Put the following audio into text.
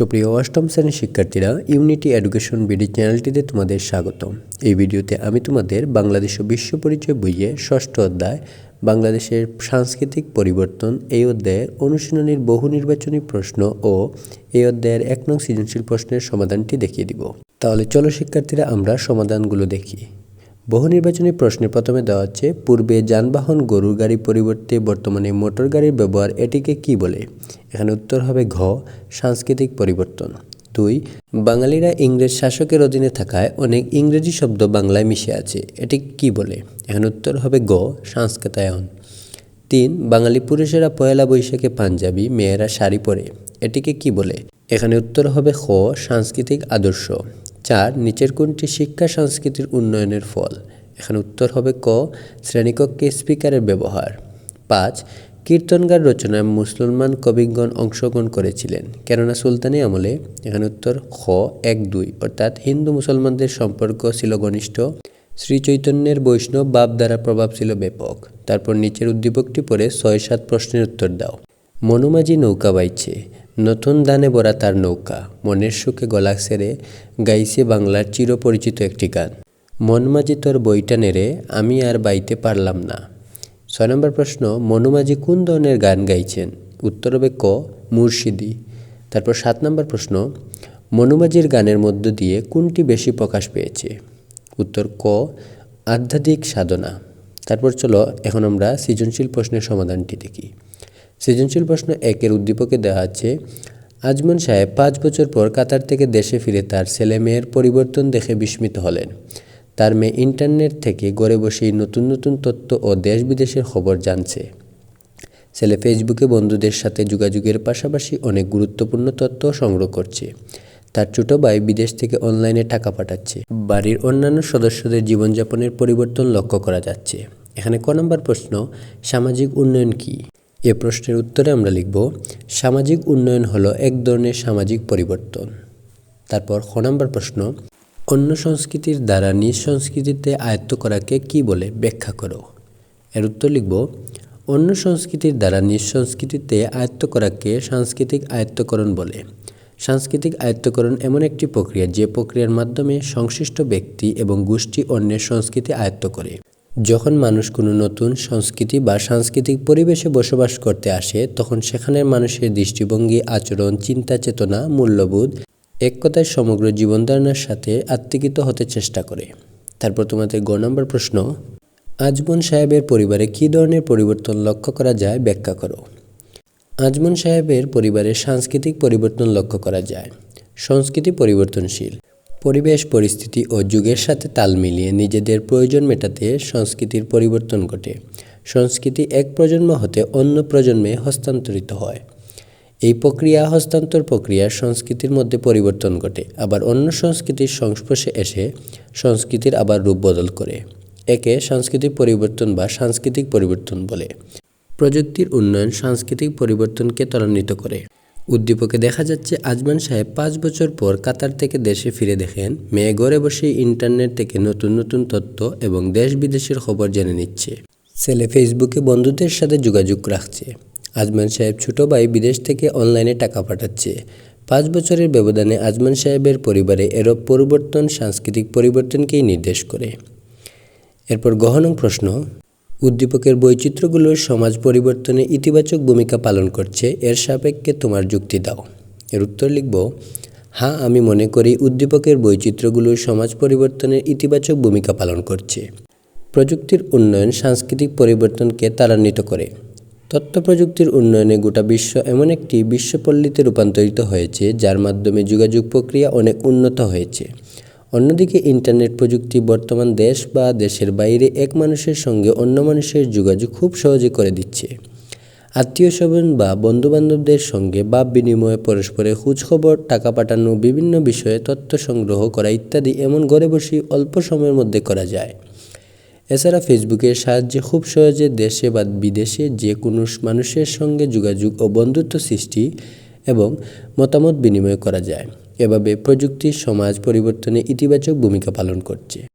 সুপ্রিয় অষ্টম শ্রেণির শিক্ষার্থীরা ইউনিটি এডুকেশন বিডি চ্যানেলটিতে তোমাদের স্বাগত এই ভিডিওতে আমি তোমাদের বাংলাদেশ ও বিশ্ব পরিচয় বইয়ে ষষ্ঠ অধ্যায়, বাংলাদেশের সাংস্কৃতিক পরিবর্তন, এই অধ্যায়ের অনুশীলনীর বহু নির্বাচনী প্রশ্ন ও এই অধ্যায়ের এক নং সৃজনশীল প্রশ্নের সমাধানটি দেখিয়ে দিব। তাহলে চলো শিক্ষার্থীরা আমরা সমাধানগুলো দেখি। বহু নির্বাচনী প্রশ্নে প্রথমে দেওয়া হচ্ছে, পূর্বে যানবাহন, গরুর গাড়ি পরিবর্তে বর্তমানে মোটর গাড়ির ব্যবহার এটিকে কি বলে? এখানে উত্তর হবে ঘ, সাংস্কৃতিক পরিবর্তন। দুই, বাঙালিরা ইংরেজ শাসকের অধীনে থাকায় অনেক ইংরেজি শব্দ বাংলায় মিশে আছে, এটি কি বলে? এখানে উত্তর হবে গ সংস্কৃতায়ন। তিন, বাঙালি পুরুষেরা পয়লা বৈশাখে পাঞ্জাবি, মেয়েরা শাড়ি পরে, এটিকে কি বলে? এখানে উত্তর হবে খ, সাংস্কৃতিক আদর্শ। চার নিচের কোনটি শিক্ষা সংস্কৃতির উন্নয়নের ফল। এখানে উত্তর হবে ক, শ্রেণীকক্ষে স্পিকারের ব্যবহার। পাঁচ, কীর্তনগার রচনায় মুসলমান কবিগণ অংশগ্রহণ করেছিলেন। কেননা সুলতানি আমলে, এখানে উত্তর খ, এক, দুই, অর্থাৎ হিন্দু মুসলমানদের সম্পর্ক ছিল ঘনিষ্ঠ। শ্রী চৈতন্যের বৈষ্ণব বাপ দ্বারা প্রভাব ছিল ব্যাপক। তারপর নিচের উদ্দীপকটি পরে ছয়, সাত প্রশ্নের উত্তর দাও। মনুমাঝি নৌকা বাইছে। নতুন দানে ভরা তার নৌকা, মনের সুখে গলা সেরে গাইছে বাংলার চিরপরিচিত একটি গান। মনমাঝি তোর বইটা নেড়ে আমি আর বাইতে পারলাম না। ছয় নম্বর প্রশ্ন মনুমাঝি কোন ধরনের গান গাইছেন? উত্তর হবে ক, মুর্শিদি। তারপর সাত নম্বর প্রশ্ন মনুমাঝির গানের মধ্য দিয়ে কোনটি বেশি প্রকাশ পেয়েছে? উত্তর ক, আধ্যাত্মিক সাধনা। তারপর চলো এখন আমরা সৃজনশীল প্রশ্নের সমাধানটি দেখি। সৃজনশীল প্রশ্ন একের উদ্দীপকে দেওয়া আছে আজমন সাহেব পাঁচ বছর পর কাতার থেকে দেশে ফিরে তার ছেলে মেয়ের পরিবর্তন দেখে বিস্মিত হলেন। তার মেয়ে ইন্টারনেট থেকে গড়ে বসেই নতুন নতুন তথ্য ও দেশ বিদেশের খবর জানছে। ছেলে ফেসবুকে বন্ধুদের সাথে যোগাযোগের পাশাপাশি অনেক গুরুত্বপূর্ণ তথ্য সংগ্রহ করছে। তার ছোট ভাই বিদেশ থেকে অনলাইনে টাকা পাঠাচ্ছে। বাড়ির অন্যান্য সদস্যদের জীবনযাপনের পরিবর্তন লক্ষ্য করা যাচ্ছে। এখানে ক নম্বর প্রশ্ন, সামাজিক উন্নয়ন কী? এ প্রশ্নের উত্তরে আমরা লিখব, সামাজিক উন্নয়ন হলো এক ধরনের সামাজিক পরিবর্তন। তারপর খ নম্বর প্রশ্ন, অন্য সংস্কৃতির দ্বারা নিজ সংস্কৃতিতে আয়ত্ত করাকে কি বলে ব্যাখ্যা করো? এর উত্তর লিখব, অন্য সংস্কৃতির দ্বারা নিজ সংস্কৃতিতে আয়ত্ত করাকে সাংস্কৃতিক আয়ত্তকরণ বলে। সাংস্কৃতিক আয়ত্তকরণ এমন একটি প্রক্রিয়া যে প্রক্রিয়ার মাধ্যমে সংশ্লিষ্ট ব্যক্তি এবং গোষ্ঠী অন্যের সংস্কৃতি আয়ত্ত করে। যখন মানুষ কোনো নতুন সংস্কৃতি বা সাংস্কৃতিক পরিবেশে বসবাস করতে আসে, তখন সেখানের মানুষের দৃষ্টিভঙ্গি, আচরণ, চিন্তা, চেতনা, মূল্যবোধ এক কথায় সমগ্র জীবনধারণার সাথে আত্মিকিত হতে চেষ্টা করে। তারপর তোমাদের গ নম্বর প্রশ্ন আজমন সাহেবের পরিবারে কী ধরনের পরিবর্তন লক্ষ্য করা যায় ব্যাখ্যা করো। আজমন সাহেবের পরিবারে সাংস্কৃতিক পরিবর্তন লক্ষ্য করা যায়। সংস্কৃতি পরিবর্তনশীল। পরিবেশ, পরিস্থিতি ও যুগের সাথে তাল মিলিয়ে নিজেদের প্রয়োজন মেটাতে সংস্কৃতির পরিবর্তন ঘটে। সংস্কৃতি এক প্রজন্ম হতে অন্য প্রজন্মে হস্তান্তরিত হয়। এই প্রক্রিয়া, হস্তান্তর প্রক্রিয়া সংস্কৃতির মধ্যে পরিবর্তন ঘটে। আবার অন্য সংস্কৃতির সংস্পর্শে এসে সংস্কৃতির আবার রূপ বদল করে। একে সাংস্কৃতিক পরিবর্তন বা সাংস্কৃতিক পরিবর্তন বলে। প্রযুক্তির উন্নয়ন সাংস্কৃতিক পরিবর্তনকে ত্বরান্বিত করে। উদ্দীপকে দেখা যাচ্ছে আজমান সাহেব পাঁচ বছর পর কাতার থেকে দেশে ফিরে দেখেন, মেয়ে ঘরে বসে ইন্টারনেট থেকে নতুন নতুন তথ্য এবং দেশ বিদেশের খবর জেনে নিচ্ছে। ছেলে ফেসবুকে বন্ধুদের সাথে যোগাযোগ রাখছে। আজমান সাহেব ছোট ভাই বিদেশ থেকে অনলাইনে টাকা পাঠাচ্ছে। পাঁচ বছরের ব্যবধানে আজমান সাহেবের পরিবারে এরূপ পরিবর্তন, সাংস্কৃতিক পরিবর্তনকেই নির্দেশ করে। এরপর গহনং প্রশ্ন উদ্দীপকের বৈচিত্র্যগুলো সমাজ পরিবর্তনে ইতিবাচক ভূমিকা পালন করছে, এর সাপেক্ষে তোমার যুক্তি দাও। এর উত্তর লিখব হ্যাঁ আমি মনে করি উদ্দীপকের বৈচিত্র্যগুলো সমাজ পরিবর্তনে ইতিবাচক ভূমিকা পালন করছে। প্রযুক্তির উন্নয়ন সাংস্কৃতিক পরিবর্তনকে ত্বরান্বিত করে। তথ্য প্রযুক্তির উন্নয়নে গোটা বিশ্ব এমন একটি বিশ্বপল্লীতে রূপান্তরিত হয়েছে, যার মাধ্যমে যোগাযোগ প্রক্রিয়া অনেক উন্নত হয়েছে। অন্যদিকে ইন্টারনেট প্রযুক্তি বর্তমান দেশ বা দেশের বাইরে এক মানুষের সঙ্গে অন্য মানুষের যোগাযোগ খুব সহজে করে দিচ্ছে। আত্মীয় স্বজন বা বন্ধুবান্ধবদের সঙ্গে ভাব বিনিময়ে পরস্পরের খোঁজখবর, টাকা পাঠানো, বিভিন্ন বিষয়ে তথ্য সংগ্রহ করা ইত্যাদি এমন ঘরে বসেই অল্প সময়ের মধ্যে করা যায়। এছাড়া ফেসবুকের সাহায্যে খুব সহজে দেশে বা বিদেশে যে কোনো মানুষের সঙ্গে যোগাযোগ ও বন্ধুত্ব সৃষ্টি এবং মতামত বিনিময় করা যায়। এভাবে প্রযুক্তি সমাজ পরিবর্তনে ইতিবাচক ভূমিকা পালন করছে।